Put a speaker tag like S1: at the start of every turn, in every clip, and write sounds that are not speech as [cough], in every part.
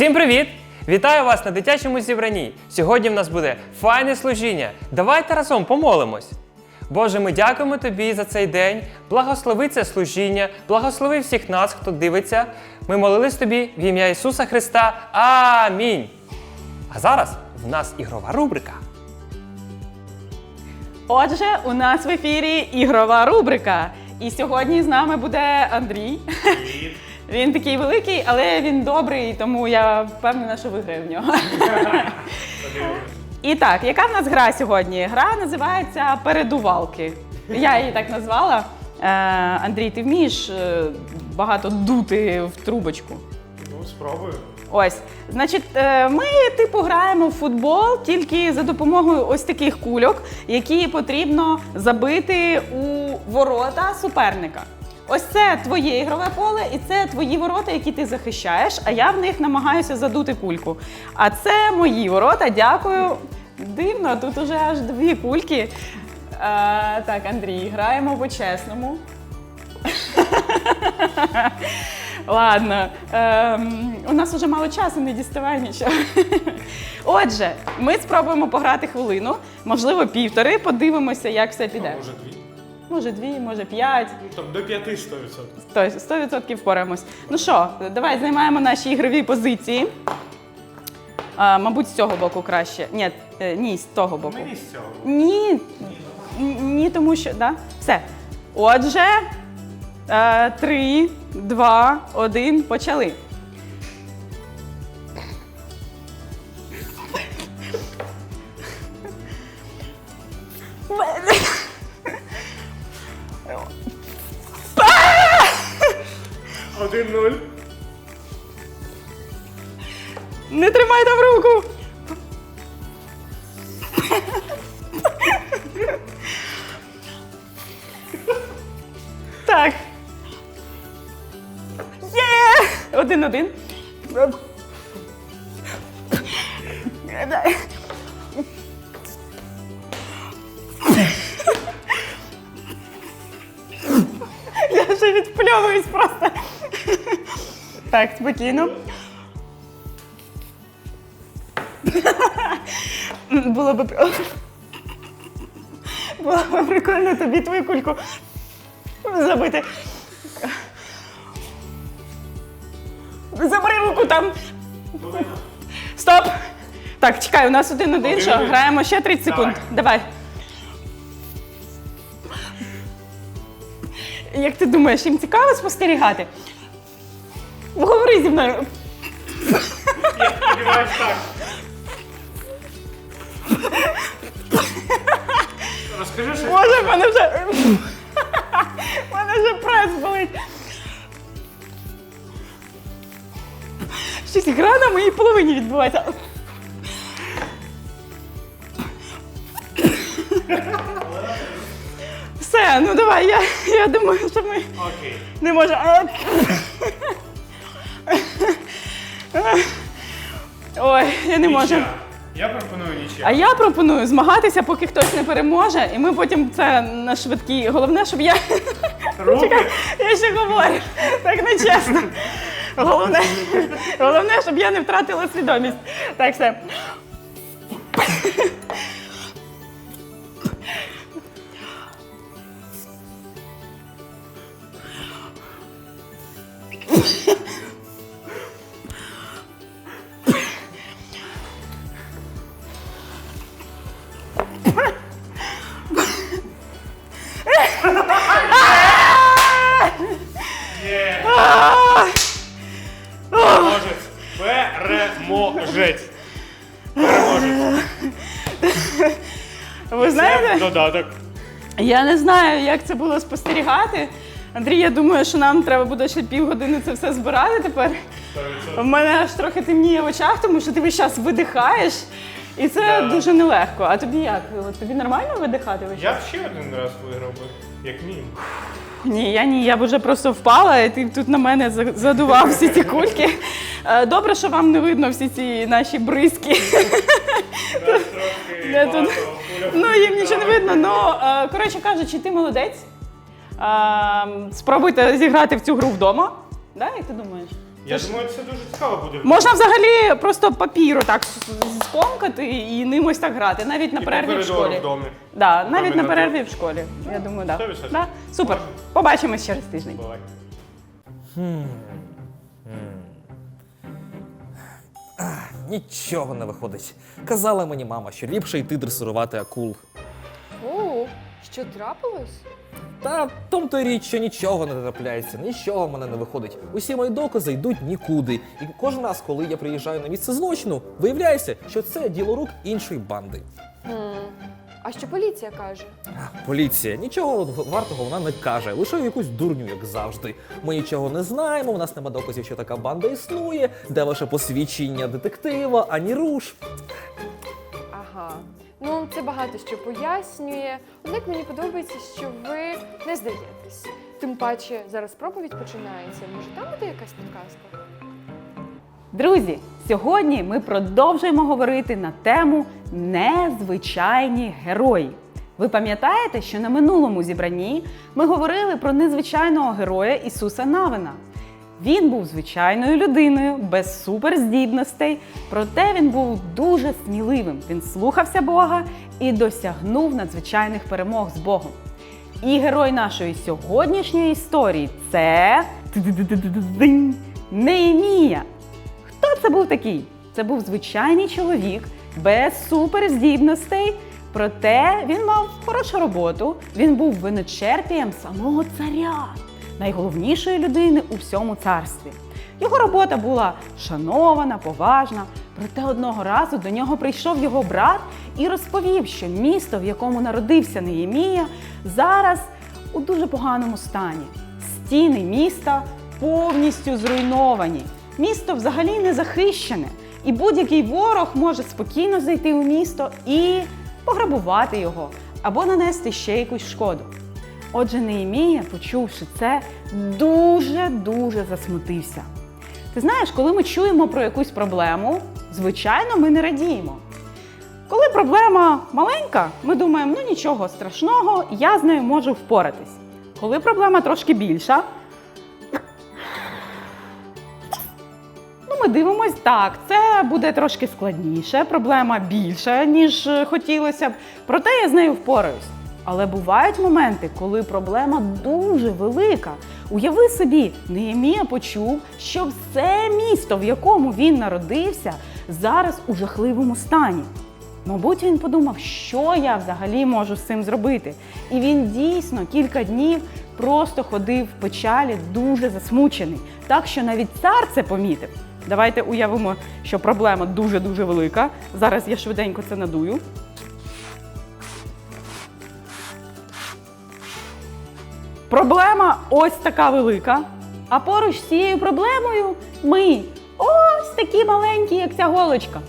S1: Всім привіт! Вітаю вас на дитячому зібранні. Сьогодні в нас буде файне служіння. Давайте разом помолимось. Боже, ми дякуємо Тобі за цей день. Благослови це служіння, благослови всіх нас, хто дивиться. Ми молились тобі в ім'я Ісуса Христа. Амінь. А зараз в нас ігрова рубрика.
S2: Отже, у нас в ефірі ігрова рубрика. І сьогодні з нами буде Андрій. Він такий великий, але він добрий, тому я впевнена, що виграю в нього. [laughs] І так, яка в нас гра сьогодні? Гра називається Передувалки. Я її так назвала. Е, Андрій, ти вмієш е, багато дути в трубочку?
S3: Ну, спробую.
S2: Ось, значить, е, ми типу граємо в футбол тільки за допомогою ось таких кульок, які потрібно забити у ворота суперника. Ось це твоє ігрове поле, і це твої ворота, які ти захищаєш. А я в них намагаюся задути кульку. А це мої ворота. Дякую. Дивно, тут уже аж дві кульки. Е, так, Андрій, граємо по-чесному. [laughs] Ладно, ем, у нас вже мало часу, не діставай нічого. [laughs] Отже, ми спробуємо пограти хвилину, можливо, півтори, подивимося, як все піде.
S3: Може дві?
S2: Може, дві, може, п'ять.
S3: Ну, там до п'яти 100%.
S2: Тобто 100% впораємось. Ну що, давай займаємо наші ігрові позиції. А, мабуть, з цього боку краще. Ні, е, ні, з того боку.
S3: Мені з цього.
S2: Ні, ні, тому що. Да? Все. Отже, е, три, два, один, почали.
S3: Один нуль.
S2: Не тримай там руку. Так. Є! Один-один. Я вже відпльовуюсь просто. Так, спокійно. [laughs] Було б [laughs] було б прикольно тобі твою кульку забити. Забери руку там. Стоп! Так, чекай, у нас один-один, що? Граємо ще 30 секунд. Давай. Як ти думаєш, їм цікаво спостерігати? Говори зі мною.
S3: Так. Розкажи щось.
S2: Боже, в мене вже. в мене вже прес болить. Щось гра на моїй половині відбувається. Все, ну давай, я, я думаю, що ми
S3: Окей.
S2: не можемо. [laughs] Ой, я не можу.
S3: Нічия. Я пропоную нічия.
S2: А я пропоную змагатися, поки хтось не переможе, і ми потім це на швидкі. Головне, щоб я.
S3: Руки. [laughs]
S2: Чекай, я ще говорю. Так не чесно. Головне, [laughs] головне, щоб я не втратила свідомість. Так, все. Я не знаю, як це було спостерігати. Андрій, я думаю, що нам треба буде ще півгодини це все збирати тепер. У мене аж трохи темніє в очах, тому що ти весь час видихаєш, і це
S3: Да.
S2: дуже нелегко. А тобі як? Тобі нормально видихати весь час?
S3: Я б ще один раз виграв би, як мінімум.
S2: Ні, я ні, я б вже просто впала, і ти тут на мене задував всі ці кульки. Е, Добре, що вам не видно всі ці наші бризки. Я тут- Ну, їм нічого не видно. Ну, е, коротше кажучи, ти молодець. Е, Спробуйте зіграти в цю гру вдома. Да, як ти думаєш?
S3: Я думаю, це дуже цікаво буде.
S2: Можна взагалі просто папіру так скомкати і ним ось так грати, навіть на
S3: І
S2: перерві в школі.
S3: в домі.
S2: Да, навіть на
S3: на
S2: перерві в школі. Я думаю, так. Да. Да? Супер.
S3: Можна.
S2: Побачимось через тиждень.
S3: Бувай.
S4: Нічого не виходить. Казала мені мама, що ліпше йти дресирувати акул.
S5: Що трапилось?
S4: Та в тому то й річ, що нічого не трапляється, нічого в мене не виходить. Усі мої докази йдуть нікуди. І кожен раз, коли я приїжджаю на місце злочину, виявляється, що це діло рук іншої банди.
S5: А що поліція каже?
S4: Поліція нічого вартого вона не каже, лише якусь дурню, як завжди. Ми нічого не знаємо, у нас нема доказів, що така банда існує, де ваше посвідчення детектива, ані руш.
S5: Ага. Ну, це багато що пояснює. Однак мені подобається, що ви не здаєтесь. Тим паче зараз проповідь починається. Може, там буде якась підказка?
S2: Друзі, сьогодні ми продовжуємо говорити на тему незвичайні герої. Ви пам'ятаєте, що на минулому зібранні ми говорили про незвичайного героя Ісуса Навина. Він був звичайною людиною, без суперздібностей, проте він був дуже сміливим. Він слухався Бога і досягнув надзвичайних перемог з Богом. І герой нашої сьогоднішньої історії це! Неємія. Хто це був такий? Це був звичайний чоловік без суперздібностей. Проте він мав хорошу роботу. Він був виночерпієм самого царя, найголовнішої людини у всьому царстві. Його робота була шанована, поважна. Проте одного разу до нього прийшов його брат і розповів, що місто, в якому народився Неємія, зараз у дуже поганому стані. Стіни міста повністю зруйновані. Місто взагалі не захищене, і будь-який ворог може спокійно зайти у місто і пограбувати його або нанести ще якусь шкоду. Отже, Неємія, почувши це, дуже-дуже засмутився. Ти знаєш, коли ми чуємо про якусь проблему, звичайно, ми не радіємо. Коли проблема маленька, ми думаємо, ну нічого страшного, я з нею можу впоратись. Коли проблема трошки більша, ну ми дивимось, так, це буде трошки складніше, проблема більша, ніж хотілося б, проте я з нею впораюсь. Але бувають моменти, коли проблема дуже велика. Уяви собі, Неємія почув, що все місто, в якому він народився, зараз у жахливому стані. Мабуть, він подумав, що я взагалі можу з цим зробити. І він дійсно кілька днів просто ходив в печалі, дуже засмучений, так що навіть цар це помітив. Давайте уявимо, що проблема дуже-дуже велика. Зараз я швиденько це надую. Проблема ось така велика. А поруч з цією проблемою ми ось такі маленькі, як ця голочка.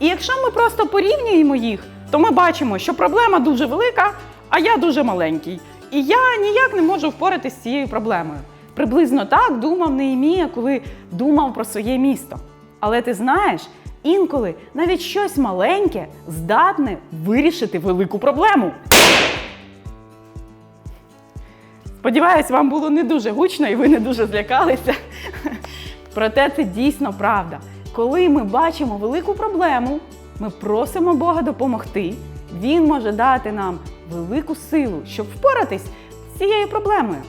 S2: І якщо ми просто порівнюємо їх, то ми бачимо, що проблема дуже велика, а я дуже маленький. І я ніяк не можу впоратися з цією проблемою. Приблизно так думав Неємія, коли думав про своє місто. Але ти знаєш, інколи навіть щось маленьке здатне вирішити велику проблему. Сподіваюсь, вам було не дуже гучно і ви не дуже злякалися. Проте це дійсно правда. Коли ми бачимо велику проблему, ми просимо Бога допомогти. Він може дати нам велику силу, щоб впоратись з цією проблемою.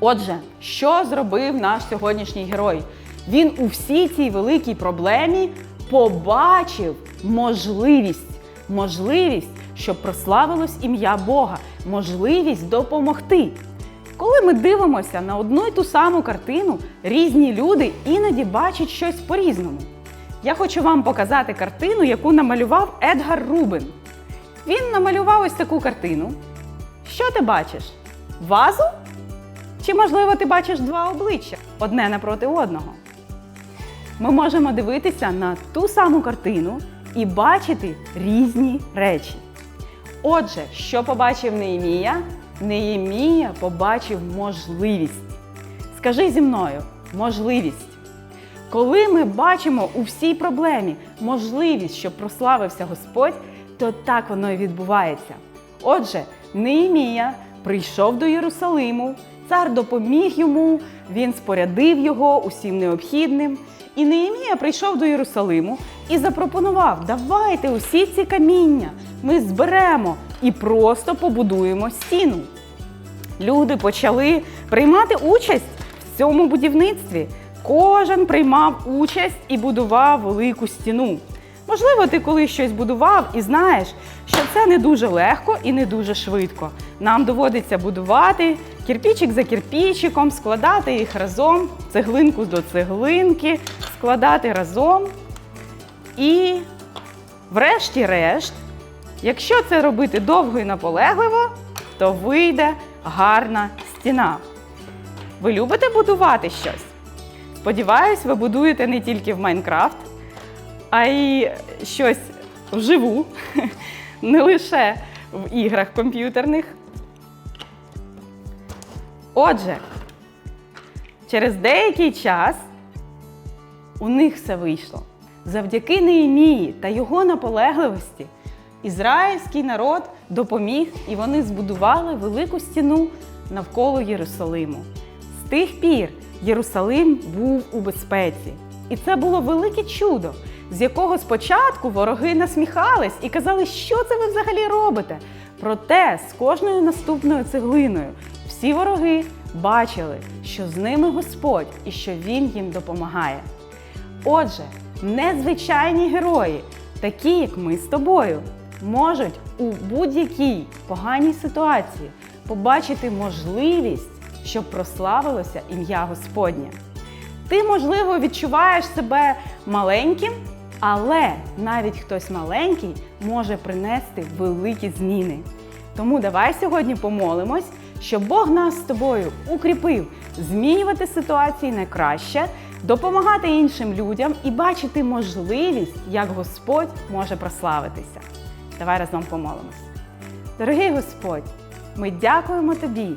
S2: Отже, що зробив наш сьогоднішній герой? Він у всій цій великій проблемі побачив можливість, можливість, щоб прославилось ім'я Бога, можливість допомогти. Коли ми дивимося на одну й ту саму картину, різні люди іноді бачать щось по-різному. Я хочу вам показати картину, яку намалював Едгар Рубин. Він намалював ось таку картину. Що ти бачиш? Вазу? Чи, можливо, ти бачиш два обличчя одне напроти одного? Ми можемо дивитися на ту саму картину і бачити різні речі. Отже, що побачив Неємія? Неємія побачив можливість. Скажи зі мною, можливість. Коли ми бачимо у всій проблемі можливість, щоб прославився Господь, то так воно і відбувається. Отже, Неємія прийшов до Єрусалиму. Цар допоміг йому, він спорядив його усім необхідним. І Неємія прийшов до Єрусалиму і запропонував: давайте усі ці каміння ми зберемо і просто побудуємо стіну. Люди почали приймати участь в цьому будівництві. Кожен приймав участь і будував велику стіну. Можливо, ти колись щось будував і знаєш, що це не дуже легко і не дуже швидко. Нам доводиться будувати кірпічик за кірпічиком, складати їх разом, цеглинку до цеглинки, складати разом. І, врешті-решт, якщо це робити довго і наполегливо, то вийде гарна стіна. Ви любите будувати щось? Сподіваюсь, ви будуєте не тільки в Майнкрафт, а й щось вживу, [laughs] не лише в іграх комп'ютерних. Отже, через деякий час у них все вийшло. Завдяки Неємії та його наполегливості ізраїльський народ допоміг і вони збудували велику стіну навколо Єрусалиму. З тих пір Єрусалим був у безпеці. І це було велике чудо, з якого спочатку вороги насміхались і казали, що це ви взагалі робите. Проте з кожною наступною цеглиною всі вороги бачили, що з ними Господь і що Він їм допомагає. Отже, незвичайні герої, такі як ми з тобою, можуть у будь-якій поганій ситуації побачити можливість, щоб прославилося ім'я Господнє. Ти, можливо, відчуваєш себе маленьким, але навіть хтось маленький може принести великі зміни. Тому давай сьогодні помолимось, щоб Бог нас з тобою укріпив змінювати ситуації на краще, допомагати іншим людям і бачити можливість, як Господь може прославитися. Давай разом помолимось. Дорогий Господь, ми дякуємо Тобі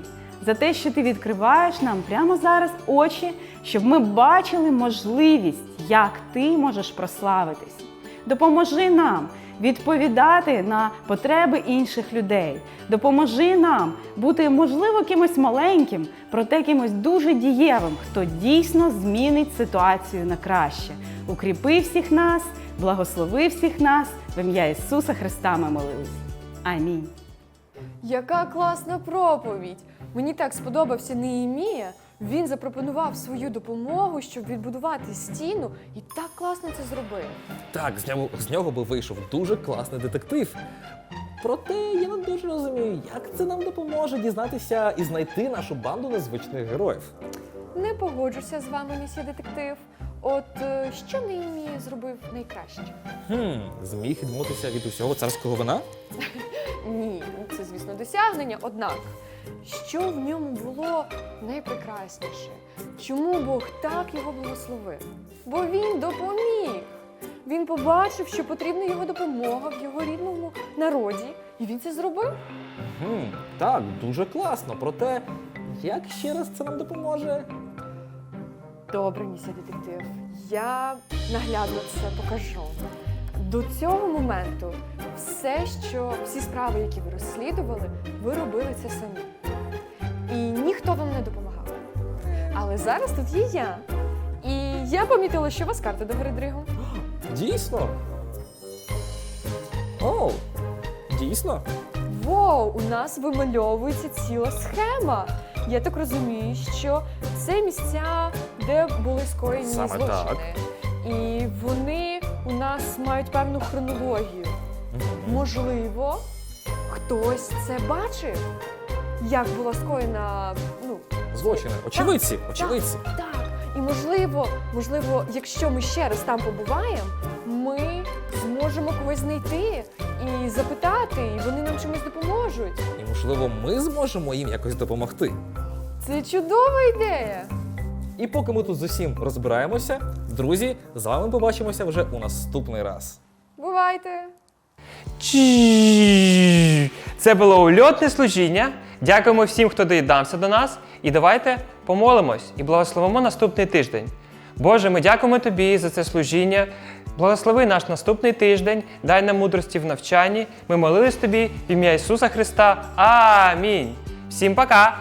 S2: за те, що ти відкриваєш нам прямо зараз очі, щоб ми бачили можливість, як ти можеш прославитись. Допоможи нам відповідати на потреби інших людей. Допоможи нам бути, можливо, кимось маленьким, проте кимось дуже дієвим, хто дійсно змінить ситуацію на краще. Укріпи всіх нас, благослови всіх нас. В ім'я Ісуса Христа ми молились. Амінь.
S5: Яка класна проповідь! Мені так сподобався Неємія. Він запропонував свою допомогу, щоб відбудувати стіну, і так класно це зробив.
S4: Так, з нього, з нього би вийшов дуже класний детектив. Проте я не дуже розумію, як це нам допоможе дізнатися і знайти нашу банду незвичних героїв.
S5: Не погоджуся з вами, місія детектив. От е, що Неємія зробив найкраще?
S4: Хм, зміг відмовитися від усього царського вина? [laughs]
S5: Ні, це звісно досягнення. Однак, що в ньому було найпрекрасніше? Чому Бог так його благословив? Бо він допоміг. Він побачив, що потрібна його допомога в його рідному народі, і він це зробив.
S4: Хм, так, дуже класно. Проте, як ще раз це нам допоможе?
S5: Добре, місія детектив. Я наглядно це покажу. До цього моменту все, що всі справи, які ви розслідували, ви робили це самі. І ніхто вам не допомагав. Але зараз тут є я. І я помітила, що у вас карта до гори дригом. [gasps]
S4: Дійсно? О, дійсно?
S5: Воу, у нас вимальовується ціла схема. Я так розумію, що це місця, де були скоєні
S4: Саме
S5: злочини.
S4: так.
S5: І вони у нас мають певну хронологію. Можливо, хтось це бачив, як була скоєна. Ну
S4: Злочини. Очевидці, очевидці.
S5: так, так. І можливо, можливо, якщо ми ще раз там побуваємо, ми зможемо когось знайти і запитати, і вони нам чимось допоможуть.
S4: І можливо, ми зможемо їм якось допомогти.
S5: Це чудова ідея.
S4: І поки ми тут з усім розбираємося, друзі, з вами побачимося вже у наступний раз.
S5: Бувайте!
S1: Чі. Це було ульотне служіння. Дякуємо всім, хто доєднався до нас. І давайте помолимось і благословимо наступний тиждень. Боже, ми дякуємо Тобі за це служіння. Благослови наш наступний тиждень, дай нам мудрості в навчанні. Ми молились Тобі в ім'я Ісуса Христа. Амінь. Всім пока!